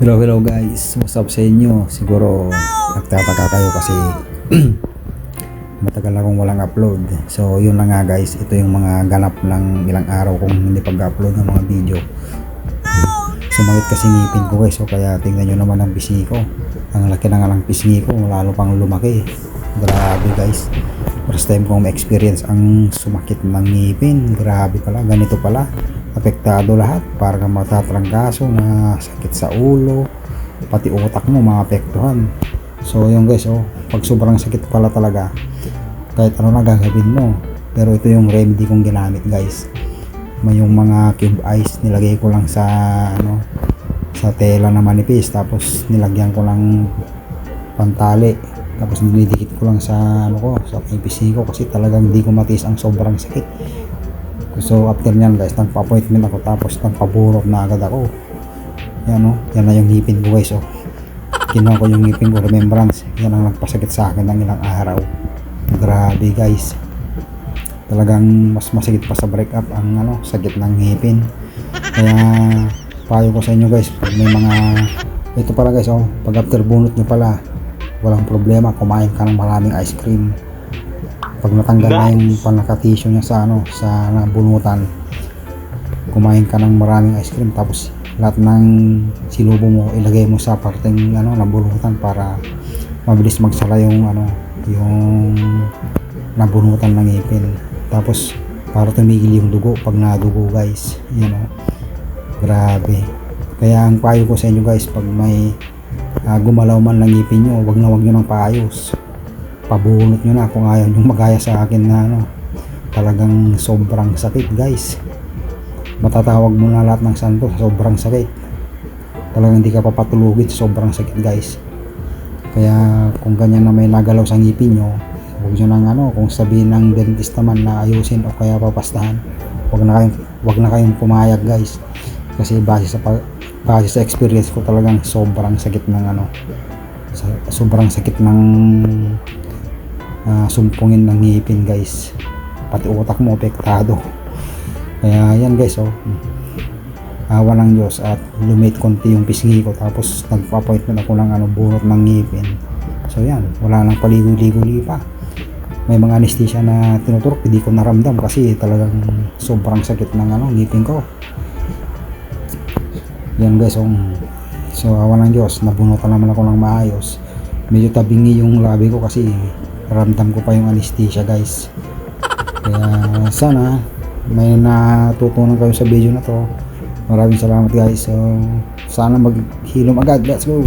Hello, hello guys. What's up sa inyo? Siguro nagtataka kayo kasi matagal akong walang upload. So yun lang nga guys. Ito yung mga ganap ng ilang araw kong hindi pag-upload ng mga video. Sumakit kasi ngipin ko guys. So kaya tingnan nyo naman ang pisngi ko. Ang laki na nga ng pisngi ko. Lalo pang lumaki. Grabe guys. First time kong ma-experience ang sumakit ng ngipin. Grabe pala. Ganito pala apektado lahat para kang matatrangkaso na sakit sa ulo pati utak mo maapektuhan. So yun guys oh pag sobrang sakit pala talaga kahit ano na gagawin mo pero ito yung remedy kong ginamit guys. May yung mga cube ice nilagay ko lang sa ano sa tela na manipis tapos nilagyan ko lang pantali tapos nilidikit ko lang sa ano ko sa APC ko kasi talagang hindi ko matiis ang sobrang sakit So after nyan guys, nagpa-appointment ako tapos nagpaburot na agad ako. Yan o, yan na yung ngipin ko guys oh. Kinuha ko yung ngipin ko, remembrance. Yan ang nagpasakit sa akin ng ilang araw. Grabe guys. Talagang mas masakit pa sa break up ang ano, sakit ng ngipin. Kaya payo ko sa inyo guys, pag may mga ito pala guys oh, pag after bunot nyo pala, walang problema, kumain ka ng maraming ice cream pag natanggal na yung panakatisyo niya sa ano sa bunutan kumain ka ng maraming ice cream tapos lahat ng sinubo mo ilagay mo sa parteng ano nabunutan para mabilis magsala yung ano yung nabunutan ng ngipin tapos para tumigil yung dugo pag nadugo guys yan o grabe. Kaya ang payo ko sa inyo guys pag may uh, gumalaw man ng ngipin nyo wag na wag nyo ng paayos pabunot nyo na. Kung ayaw nyo magaya sa akin na ano talagang sobrang sakit guys. Matatawag mo na lahat ng santo sobrang sakit. Talagang hindi ka papatulugin sobrang sakit guys. Kaya kung ganyan na may nagalaw sa ngipin nyo huwag nyo nang ano kung sabihin ng dentist naman na ayusin o kaya papastahan huwag na kayong, huwag na kayong pumayag guys. Kasi base sa base sa experience ko talagang sobrang sakit ng ano sobrang sakit ng uh, sumpungin ng ngipin guys. Pati utak mo apektado. Kaya yan guys oh. Awa ng Diyos at lumit konti yung pisngi ko. Tapos nagpa-appointment ako ng ano bunot ng ngipin. So yan wala nang paligo-ligo pa. May mga anesthesia na tinuturok hindi ko naramdam kasi talagang sobrang sakit ng ano ngipin ko. Yan guys oh. So awa ng Diyos nabunutan naman ako ng maayos. Medyo tabingi yung labi ko kasi ramdam ko pa yung anesthesia guys. Kaya sana may natutunan kayo sa video na to. Maraming salamat guys. So sana maghilom agad. Let's go